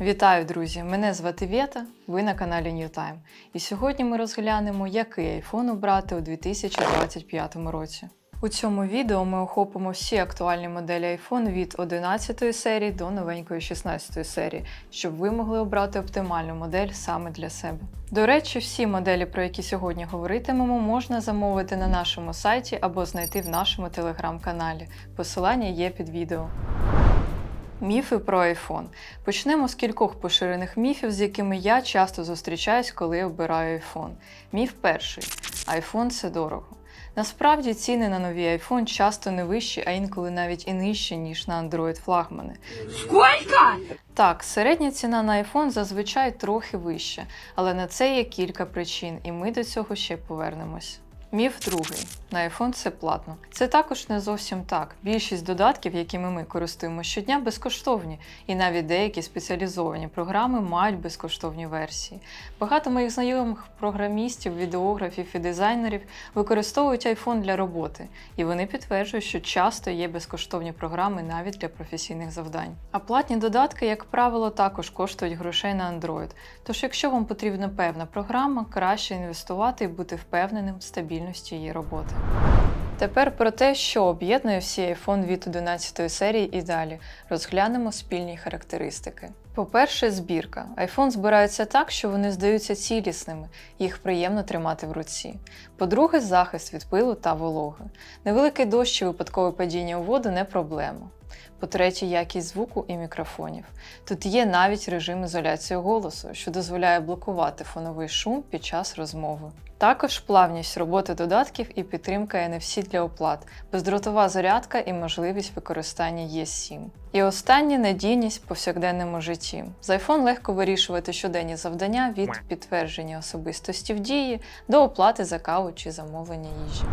Вітаю, друзі! Мене звати Вєта, ви на каналі New Time. І сьогодні ми розглянемо, який iPhone обрати у 2025 році. У цьому відео ми охопимо всі актуальні моделі iPhone від 11 серії до новенької 16 серії, щоб ви могли обрати оптимальну модель саме для себе. До речі, всі моделі, про які сьогодні говоритимемо, можна замовити на нашому сайті або знайти в нашому телеграм-каналі. Посилання є під відео. Міфи про iPhone. Почнемо з кількох поширених міфів, з якими я часто зустрічаюсь, коли обираю iPhone. Міф перший: iPhone це дорого. Насправді ціни на нові iPhone часто не вищі, а інколи навіть і нижчі, ніж на Android флагмани. Сколько? Так, середня ціна на iPhone зазвичай трохи вища, але на це є кілька причин, і ми до цього ще повернемось. Міф другий. На iPhone це платно. Це також не зовсім так. Більшість додатків, якими ми користуємо щодня, безкоштовні, і навіть деякі спеціалізовані програми мають безкоштовні версії. Багато моїх знайомих програмістів, відеографів і дизайнерів використовують iPhone для роботи, і вони підтверджують, що часто є безкоштовні програми навіть для професійних завдань. А платні додатки, як правило, також коштують грошей на Android. Тож, якщо вам потрібна певна програма, краще інвестувати і бути впевненим в стабільності її роботи. Тепер про те, що об'єднує всі iPhone від 11 серії і далі, розглянемо спільні характеристики. По-перше, збірка. iPhone збираються так, що вони здаються цілісними, їх приємно тримати в руці. По-друге, захист від пилу та вологи. Невеликий дощ чи випадкове падіння у воду не проблема. По-третє, якість звуку і мікрофонів. Тут є навіть режим ізоляції голосу, що дозволяє блокувати фоновий шум під час розмови. Також плавність роботи додатків і підтримка NFC для оплат, бездротова зарядка і можливість використання E7. І останнє надійність в повсякденному житті. З iPhone легко вирішувати щоденні завдання від підтвердження особистості в дії до оплати за каву чи замовлення їжі.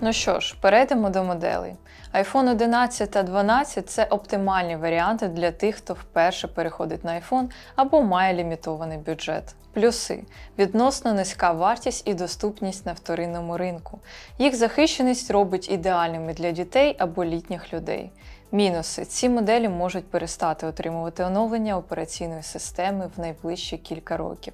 Ну що ж, перейдемо до моделей. iPhone 11 та 12 це оптимальні варіанти для тих, хто вперше переходить на iPhone або має лімітований бюджет. Плюси відносно низька вартість і доступність на вторинному ринку. Їх захищеність робить ідеальними для дітей або літніх людей. Мінуси: ці моделі можуть перестати отримувати оновлення операційної системи в найближчі кілька років.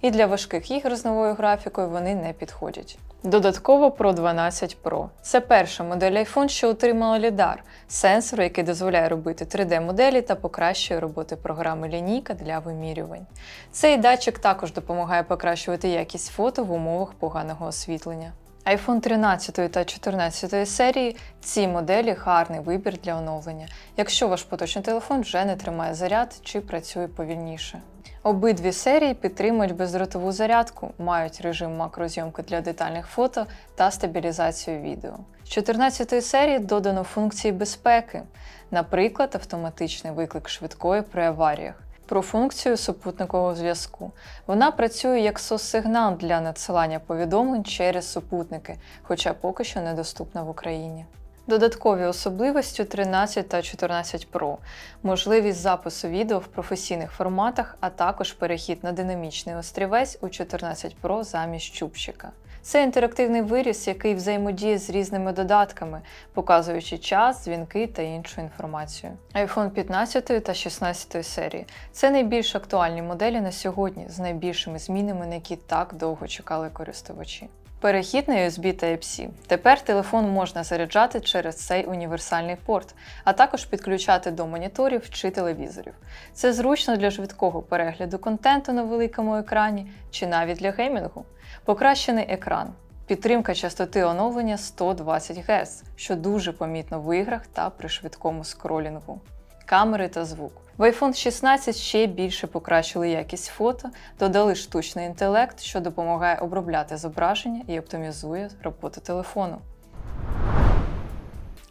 І для важких ігор з новою графікою вони не підходять. Додатково Pro 12 Pro. Це перша модель iPhone, що отримала LiDAR – сенсор, який дозволяє робити 3D-моделі та покращує роботи програми лінійка для вимірювань. Цей датчик також допомагає покращувати якість фото в умовах поганого освітлення. iPhone 13 та 14 серії ці моделі гарний вибір для оновлення, якщо ваш поточний телефон вже не тримає заряд чи працює повільніше. Обидві серії підтримують бездротову зарядку, мають режим макрозйомки для детальних фото та стабілізацію відео. З 14 серії додано функції безпеки, наприклад, автоматичний виклик швидкої при аваріях. Про функцію супутникового зв'язку. Вона працює як сос-сигнал для надсилання повідомлень через супутники, хоча поки що недоступна в Україні. Додаткові особливості 13 та 14 Pro, можливість запису відео в професійних форматах, а також перехід на динамічний острівець у 14 Pro замість чубчика. Це інтерактивний виріс, який взаємодіє з різними додатками, показуючи час, дзвінки та іншу інформацію. iPhone 15 та 16 серії це найбільш актуальні моделі на сьогодні з найбільшими змінами, на які так довго чекали користувачі. Перехід на USB Type-C. Тепер телефон можна заряджати через цей універсальний порт, а також підключати до моніторів чи телевізорів. Це зручно для швидкого перегляду контенту на великому екрані чи навіть для геймінгу. Покращений екран. Підтримка частоти оновлення 120 Гц, що дуже помітно в іграх та при швидкому скролінгу. Камери та звук. В iPhone 16 ще більше покращили якість фото, додали штучний інтелект, що допомагає обробляти зображення і оптимізує роботу телефону.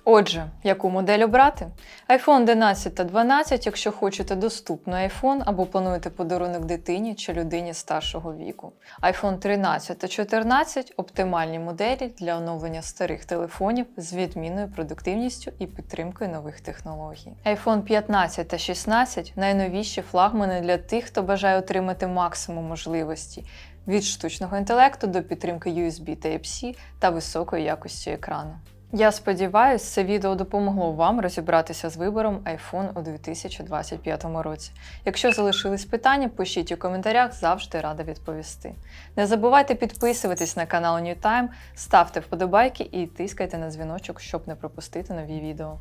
Отже, яку модель обрати? iPhone 11 та 12, якщо хочете доступний iPhone або плануєте подарунок дитині чи людині старшого віку. iPhone 13 та 14 оптимальні моделі для оновлення старих телефонів з відмінною продуктивністю і підтримкою нових технологій. iPhone 15 та 16 найновіші флагмани для тих, хто бажає отримати максимум можливості. Від штучного інтелекту до підтримки USB Type-C та високої якості екрану. Я сподіваюся, це відео допомогло вам розібратися з вибором iPhone у 2025 році. Якщо залишились питання, пишіть у коментарях, завжди рада відповісти. Не забувайте підписуватись на канал NewTime, ставте вподобайки і тискайте на дзвіночок, щоб не пропустити нові відео.